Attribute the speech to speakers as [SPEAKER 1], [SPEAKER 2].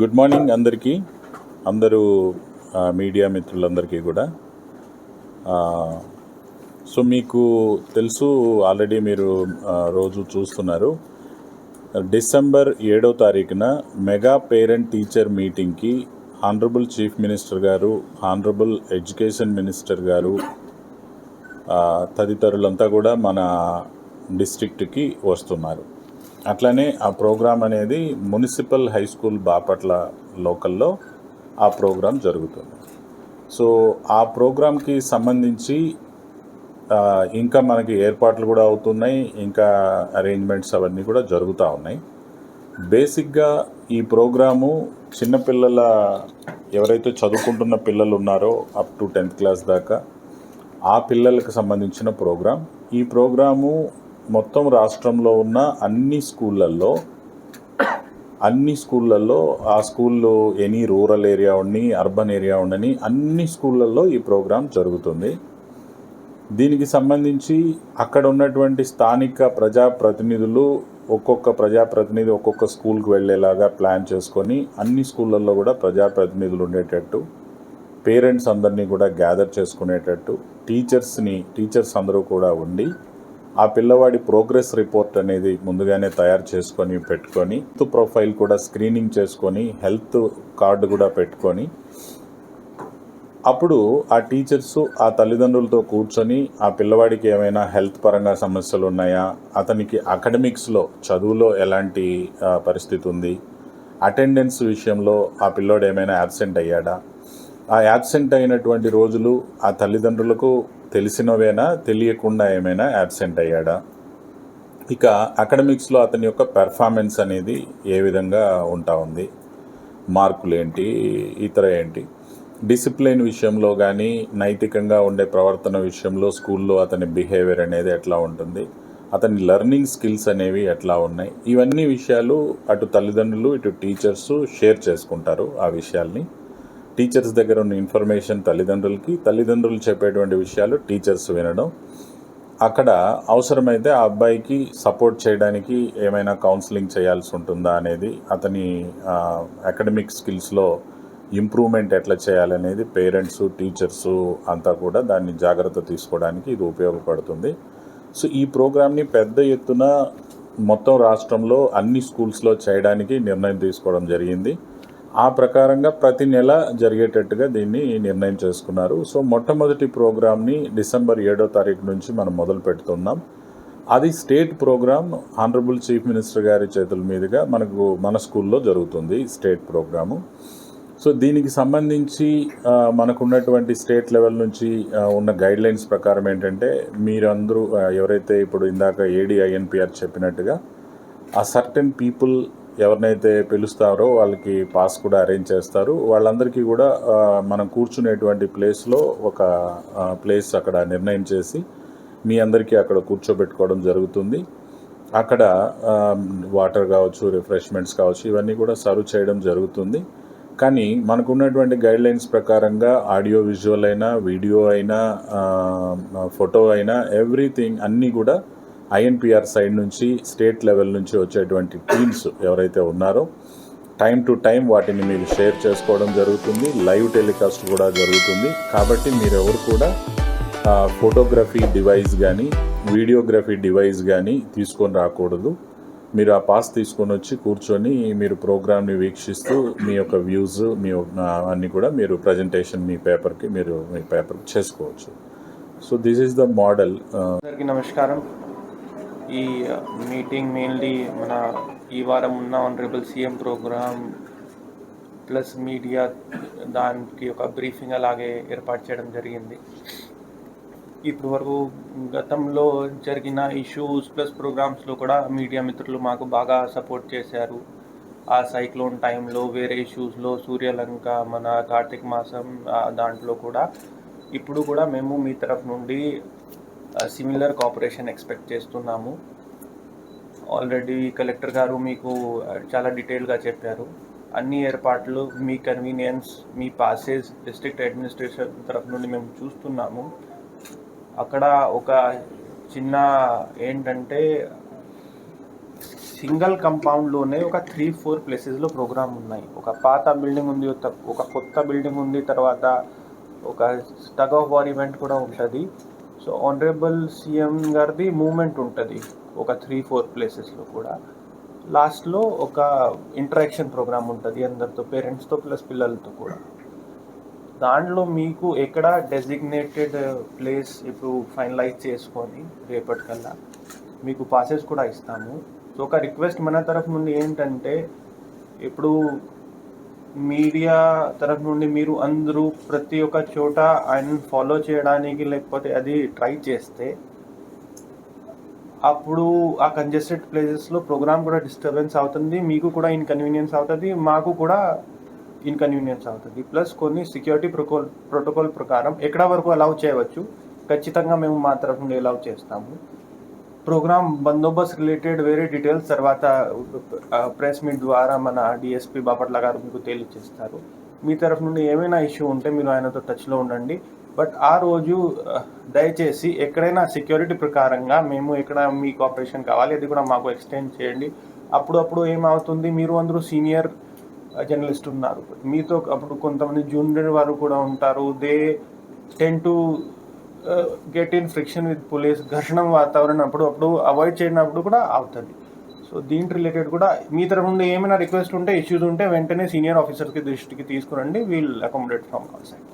[SPEAKER 1] Good morning అందరికీ అందరూ media మిత్రులందరికీ కూడా. సో మీకు తెలుసు ఆల్రెడీ మీరు రోజు చూస్తున్నారు. డిసెంబర్ ఏడో తారీఖున మెగా పేరెంట్ టీచర్ మీటింగ్కి ఆనరబుల్ చీఫ్ మినిస్టర్ గారు ఆనరబుల్ ఎడ్యుకేషన్ మినిస్టర్ గారు తదితరులంతా కూడా మన డిస్ట్రిక్ట్కి వస్తున్నారు. అట్లనే ఆ ప్రోగ్రాం అనేది మున్సిపల్ హై స్కూల్ బాపట్ల లోకల్లో ఆ ప్రోగ్రాం జరుగుతుంది. సో ఆ ప్రోగ్రాంకి సంబంధించి ఇంకా మనకి ఏర్పాట్లు కూడా అవుతున్నాయి ఇంకా అరేంజ్మెంట్స్ అవన్నీ కూడా జరుగుతూ ఉన్నాయి. బేసిక్గా ఈ ప్రోగ్రాము చిన్నపిల్లల ఎవరైతే చదువుకుంటున్న పిల్లలు ఉన్నారో అప్ టు టెన్త్ క్లాస్ దాకా ఆ పిల్లలకు సంబంధించిన ప్రోగ్రాం ఈ ప్రోగ్రాము మొత్తం రాష్ట్రంలో ఉన్న అన్ని స్కూళ్ళల్లో అన్ని స్కూళ్ళల్లో ఆ స్కూల్లో ఎనీ రూరల్ ఏరియా ఉండి అర్బన్ ఏరియా ఉండని అన్ని స్కూళ్ళల్లో ఈ ప్రోగ్రాం జరుగుతుంది. దీనికి సంబంధించి అక్కడ ఉన్నటువంటి స్థానిక ప్రజాప్రతినిధులు ఒక్కొక్క ప్రజాప్రతినిధి ఒక్కొక్క స్కూల్కి వెళ్ళేలాగా ప్లాన్ చేసుకొని అన్ని స్కూళ్ళల్లో కూడా ప్రజాప్రతినిధులు ఉండేటట్టు పేరెంట్స్ అందరినీ కూడా గ్యాదర్ చేసుకునేటట్టు టీచర్స్ని టీచర్స్ అందరూ కూడా ఉండి ఆ పిల్లవాడి ప్రోగ్రెస్ రిపోర్ట్ అనేది ముందుగానే తయారు చేసుకొని పెట్టుకొని హెల్త్ ప్రొఫైల్ కూడా స్క్రీనింగ్ చేసుకొని హెల్త్ కార్డు కూడా పెట్టుకొని అప్పుడు ఆ టీచర్స్ ఆ తల్లిదండ్రులతో కూర్చొని ఆ పిల్లవాడికి ఏమైనా హెల్త్ పరంగా సమస్యలు ఉన్నాయా అతనికి అకాడమిక్స్లో చదువులో ఎలాంటి పరిస్థితి ఉంది అటెండెన్స్ విషయంలో ఆ పిల్లోడు ఏమైనా యాబ్సెంట్ అయ్యాడా ఆ యాబ్సెంట్ అయినటువంటి రోజులు ఆ తల్లిదండ్రులకు తెలిసినవేనా? తెలియకుండా ఏమైనా యాబ్సెంట్ అయ్యాడా? ఇక అకాడమిక్స్లో అతని యొక్క పెర్ఫార్మెన్స్ అనేది ఏ విధంగా ఉంటా ఉంది? మార్కులు ఏంటి? ఇతర ఏంటి? డిసిప్లిన్ విషయంలో కానీ నైతికంగా ఉండే ప్రవర్తన విషయంలో స్కూల్లో అతని బిహేవియర్ అనేది ఎట్లా ఉంటుంది? అతని లెర్నింగ్ స్కిల్స్ అనేవి ఎట్లా ఉన్నాయి? ఇవన్నీ విషయాలు అటు తల్లిదండ్రులు ఇటు టీచర్స్ షేర్ చేసుకుంటారు ఆ విషయాల్ని. టీచర్స్ దగ్గర ఉన్న ఇన్ఫర్మేషన్ తల్లిదండ్రులకి తల్లిదండ్రులు చెప్పేటువంటి విషయాలు టీచర్స్ వినడం. అక్కడ అవసరమైతే ఆ అబ్బాయికి సపోర్ట్ చేయడానికి ఏమైనా కౌన్సిలింగ్ చేయాల్సి ఉంటుందా అనేది అతని అకాడమిక్ స్కిల్స్లో ఇంప్రూవ్మెంట్ ఎట్లా చేయాలనేది పేరెంట్స్ టీచర్స్ అంతా కూడా దాన్ని జాగ్రత్త తీసుకోవడానికి ఇది ఉపయోగపడుతుంది. సో ఈ ప్రోగ్రామ్ని పెద్ద ఎత్తున మొత్తం రాష్ట్రంలో అన్ని స్కూల్స్లో చేయడానికి నిర్ణయం తీసుకోవడం జరిగింది. ఆ ప్రకారంగా ప్రతి నెల జరిగేటట్టుగా దీన్ని నిర్ణయం చేసుకున్నారు. సో మొట్టమొదటి ప్రోగ్రామ్ని డిసెంబర్ ఏడో తారీఖు నుంచి మనం మొదలు పెడుతున్నాం. అది state programme honourable chief minister గారి చేతుల మీదుగా మనకు మన స్కూల్లో జరుగుతుంది స్టేట్ ప్రోగ్రాము. సో దీనికి సంబంధించి మనకున్నటువంటి స్టేట్ లెవెల్ నుంచి ఉన్న గైడ్లైన్స్ ప్రకారం ఏంటంటే మీరందరూ ఎవరైతే ఇప్పుడు ఇందాక ఏడిఐఎన్పిఆర్ చెప్పినట్టుగా ఆ సర్టెన్ పీపుల్ ఎవరినైతే పిలుస్తారో వాళ్ళకి పాస్ కూడా అరేంజ్ చేస్తారు. వాళ్ళందరికీ కూడా మనం కూర్చునేటువంటి ప్లేస్లో ఒక ప్లేస్ అక్కడ నిర్ణయం చేసి మీ అందరికీ అక్కడ కూర్చోబెట్టుకోవడం జరుగుతుంది. అక్కడ వాటర్ కావచ్చు రిఫ్రెష్మెంట్స్ కావచ్చు ఇవన్నీ కూడా సర్వ్ చేయడం జరుగుతుంది. కానీ మనకు ఉన్నటువంటి గైడ్ లైన్స్ ప్రకారంగా ఆడియో విజువల్ అయినా వీడియో అయినా ఫోటో అయినా ఎవ్రీథింగ్ అన్నీ కూడా ఐఎన్పిఆర్ సైడ్ నుంచి స్టేట్ లెవెల్ నుంచి వచ్చేటువంటి టీమ్స్ ఎవరైతే ఉన్నారో టైం టు టైం వాటిని మీరు షేర్ చేసుకోవడం జరుగుతుంది. లైవ్ టెలికాస్ట్ కూడా జరుగుతుంది. కాబట్టి మీరు ఎవరు కూడా ఫోటోగ్రఫీ డివైస్ కానీ వీడియోగ్రఫీ డివైస్ కానీ తీసుకొని రాకూడదు. మీరు ఆ పాస్ తీసుకొని వచ్చి కూర్చొని మీరు ప్రోగ్రామ్ని వీక్షిస్తూ మీ యొక్క వ్యూస్ మీ యొక్క- అన్నీ కూడా మీరు ప్రజెంటేషన్ మీ పేపర్కి మీరు మీ పేపర్ చేసుకోవచ్చు. So this is the model.
[SPEAKER 2] అందరికీ నమస్కారం. ఈ మీటింగ్ మెయిన్లీ మన ఈ వారం ఉన్న honourable CM programme plus media దానికి ఒక బ్రీఫింగ్ అలాగే ఏర్పాటు చేయడం జరిగింది. ఇప్పుడు వరకు గతంలో జరిగిన ఇష్యూస్ ప్లస్ ప్రోగ్రామ్స్లో కూడా మీడియా మిత్రులు మాకు బాగా సపోర్ట్ చేశారు. ఆ సైక్లోన్ టైంలో వేరే ఇష్యూస్లో సూర్యలంక మన కార్తీక మాసం దాంట్లో కూడా. ఇప్పుడు కూడా మేము మీ తరఫు నుండి సిమిలర్ కోఆపరేషన్ ఎక్స్పెక్ట్ చేస్తున్నాము. ఆల్రెడీ కలెక్టర్ గారు మీకు uh, చాలా డీటెయిల్గా చెప్పారు. అన్ని ఏర్పాట్లు మీ కన్వీనియన్స్ మీ పాసెస్ డిస్ట్రిక్ట్ అడ్మినిస్ట్రేషన్ తరఫు నుండి మేము చూస్తున్నాము. అక్కడ ఒక చిన్న ఏంటంటే సింగిల్ కంపౌండ్లోనే ఒక త్రీ ఫోర్ ప్లేసెస్లో ప్రోగ్రామ్ ఉన్నాయి. ఒక పాత బిల్డింగ్ ఉంది ఒక- కొత్త బిల్డింగ్ ఉంది తర్వాత ఒక స్టగ్ ఆఫ్ వార్ ఈవెంట్ కూడా ఉంటుంది. సో ఆనరబుల్ సీఎం గారిది మూమెంట్ ఉంటుంది ఒక త్రీ ఫోర్ ప్లేసెస్లో కూడా. లాస్ట్లో ఒక ఇంటరాక్షన్ ప్రోగ్రామ్ ఉంటుంది అందరితో పేరెంట్స్తో ప్లస్ పిల్లలతో కూడా. దాంట్లో మీకు ఎక్కడ డెసిగ్నేటెడ్ ప్లేస్ ఇప్పుడు ఫైనలైజ్ చేసుకొని రేపటికల్లా మీకు పాసెస్ కూడా ఇస్తాము. సో ఒక రిక్వెస్ట్ మన తరఫు నుండి ఏంటంటే ఇప్పుడు మీడియా తరఫు నుండి మీరు అందరూ ప్రతి ఒక్క చోట ఆయన ఫాలో చేయడానికి లేకపోతే అది ట్రై చేస్తే అప్పుడు ఆ కంజెస్టెడ్ ప్లేసెస్లో ప్రోగ్రామ్ కూడా డిస్టర్బెన్స్ అవుతుంది మీకు కూడా ఇన్కన్వీనియన్స్ అవుతుంది మాకు కూడా ఇన్కన్వీనియన్స్ అవుతుంది. ప్లస్ కొన్ని సెక్యూరిటీ ప్రోకోల్ ప్రోటోకాల్ ప్రకారం ఎక్కడ వరకు అలౌ చేయవచ్చు ఖచ్చితంగా మేము మా తరఫు నుండి అలౌ చేస్తాము. ప్రోగ్రామ్ బందోబస్త్ రిలేటెడ్ వేరే డీటెయిల్స్ తర్వాత ప్రెస్ మీట్ ద్వారా మన డిఎస్పీ బాపట్ల గారు మీకు తేలిచేస్తారు మీ తరఫు నుండి ఏమైనా ఇష్యూ ఉంటే మీరు ఆయనతో టచ్లో ఉండండి. బట్ ఆ రోజు దయచేసి ఎక్కడైనా సెక్యూరిటీ ప్రకారంగా మేము ఎక్కడ మీకు ఆపరేషన్ కావాలి అది కూడా మాకు ఎక్స్టెండ్ చేయండి. అప్పుడప్పుడు ఏమవుతుంది మీరు అందరూ సీనియర్ జర్నలిస్ట్ ఉన్నారు. మీతో అప్పుడు కొంతమంది జూనియర్ వారు కూడా ఉంటారు. They tend to get in friction with police ఘర్షణ వాతావరణం అప్పుడు అప్పుడు అవాయిడ్ చేయనప్పుడు కూడా అవుతుంది. సో దీని రిలేటెడ్ కూడా మీ తరఫు నుండి ఏమైనా రిక్వెస్ట్ ఉంటే ఇష్యూస్ ఉంటే వెంటనే సీనియర్ ఆఫీసర్కి దృష్టికి తీసుకురండి. We'll accommodate from our side.